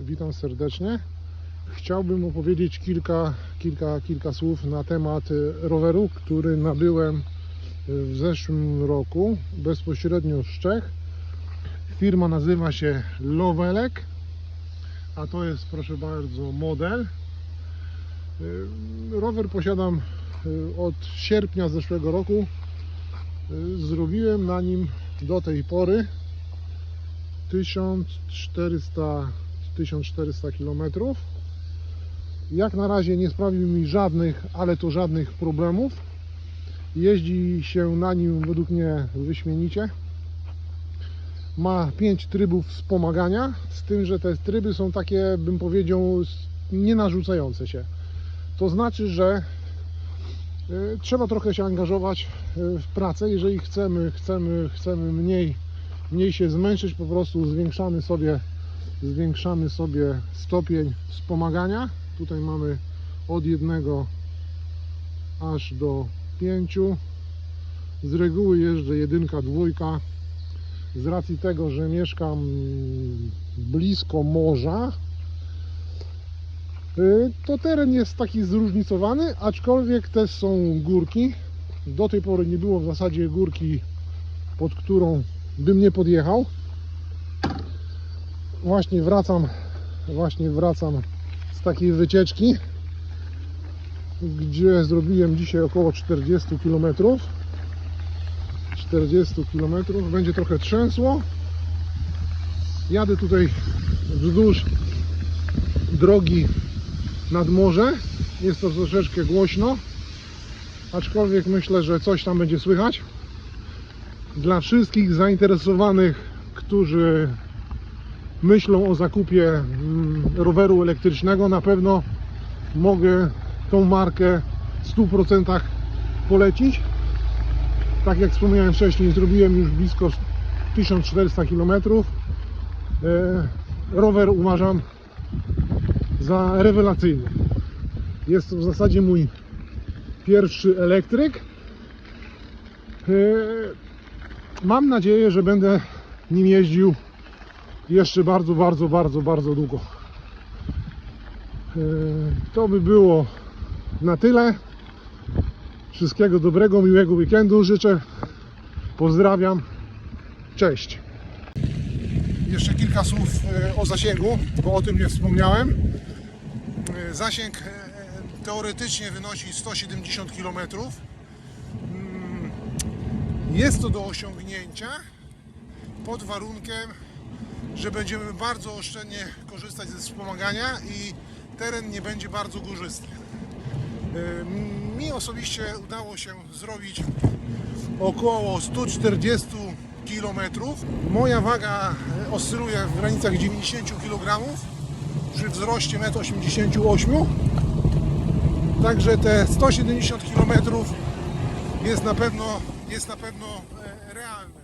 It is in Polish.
Witam serdecznie. Chciałbym opowiedzieć kilka, kilka, kilka słów na temat y, roweru, który nabyłem y, w zeszłym roku bezpośrednio z Czech. Firma nazywa się Lovelek, a to jest proszę bardzo model. Y, Rower posiadam od sierpnia zeszłego roku. Zrobiłem na nim do tej pory 1400, 1400 km. Jak na razie nie sprawił mi żadnych, ale to żadnych problemów. Jeździ się na nim według mnie wyśmienicie. Ma 5 trybów wspomagania, z tym, że te tryby są takie, bym powiedział, nie narzucające się. To znaczy, że y, trzeba trochę się angażować y, w pracę, jeżeli chcemy, chcemy, chcemy mniej mniej się zmęczyć, po prostu zwiększamy sobie, zwiększamy sobie stopień wspomagania. Tutaj mamy od jednego aż do pięciu. Z reguły jeżdżę jedynka, dwójka. Z racji tego, że mieszkam blisko morza, y, to teren jest taki zróżnicowany, aczkolwiek też są górki. Do tej pory nie było w zasadzie górki, pod którą bym nie podjechał. Właśnie wracam, właśnie wracam z takiej wycieczki, gdzie zrobiłem dzisiaj około 40 km. 40 km, będzie trochę trzęsło. Jadę tutaj wzdłuż drogi nad morze. Jest to troszeczkę głośno, aczkolwiek myślę, że coś tam będzie słychać dla wszystkich zainteresowanych, którzy myślą o zakupie mm, roweru elektrycznego, na pewno mogę tą markę w 100% polecić. Tak jak wspomniałem wcześniej, zrobiłem już blisko 1400 km. E, Rower uważam za rewelacyjny. Jest to w zasadzie mój pierwszy elektryk. E, Mam nadzieję, że będę nim jeździł jeszcze bardzo, bardzo, bardzo, bardzo długo. E, To by było na tyle. Wszystkiego dobrego, miłego weekendu życzę. Pozdrawiam. Cześć. Jeszcze kilka słów e, o zasięgu, bo o tym nie wspomniałem. E, Zasięg teoretycznie wynosi 170 km. Jest to do osiągnięcia pod warunkiem, że będziemy bardzo oszczędnie korzystać ze wspomagania i teren nie będzie bardzo górzysty. Yy, Mi osobiście udało się zrobić około 140 km. Moja waga oscyluje w granicach 90 kg przy wzroście 1,88 m. Także te 170 km jest na pewno, jest na pewno e, realne.